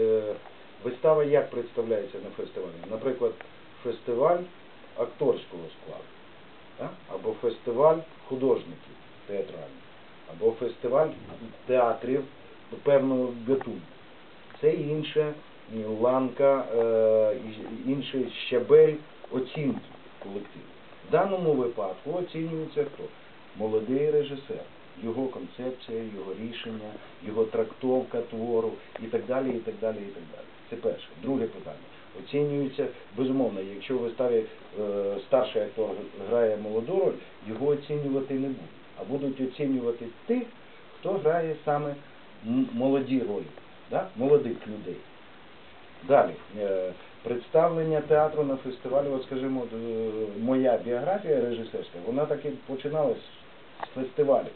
е, вистава як представляється на фестивалі? Наприклад, фестиваль акторського складу, або фестиваль художників театральних, або фестиваль театрів певного гатунку. Це інша ланка, е, інший щабель оцінки колективу. В даному випадку оцінюється хто? Молодий режисер, його концепція, його рішення, його трактовка твору і так далі, і так далі, і так далі. Це перше. Друге питання. Оцінюється, безумовно, якщо в виставі е, старший актор грає молоду роль, його оцінювати не будуть, а будуть оцінювати тих, хто грає саме молоді ролі, да? молодих людей. Далі, е, представлення театру на фестивалі, от скажімо, е, моя біографія режисерська, вона так і починалась з фестивалів.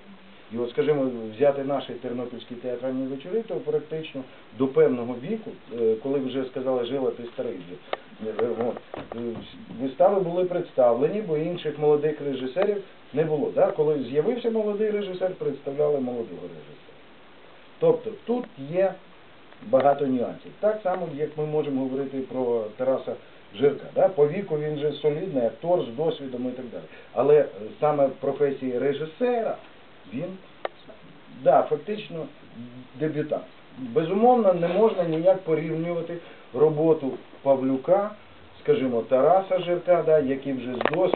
І от, скажімо, взяти наші тернопільські театральні вечори, то практично до певного віку, е, коли вже сказали, жила ти старий вже, е, вистави були представлені, бо інших молодих режисерів не було. Да? Коли з'явився молодий режисер, представляли молодого режисера. Тобто тут є багато нюансів. Так само, як ми можемо говорити про Тараса Жирка. Да? По віку він же солідний актор з досвідом і так далі. Але саме в професії режисера він да, фактично дебютант. Безумовно, не можна ніяк порівнювати роботу Павлюка, скажімо, Тараса Жирка, да, який вже з досвідом.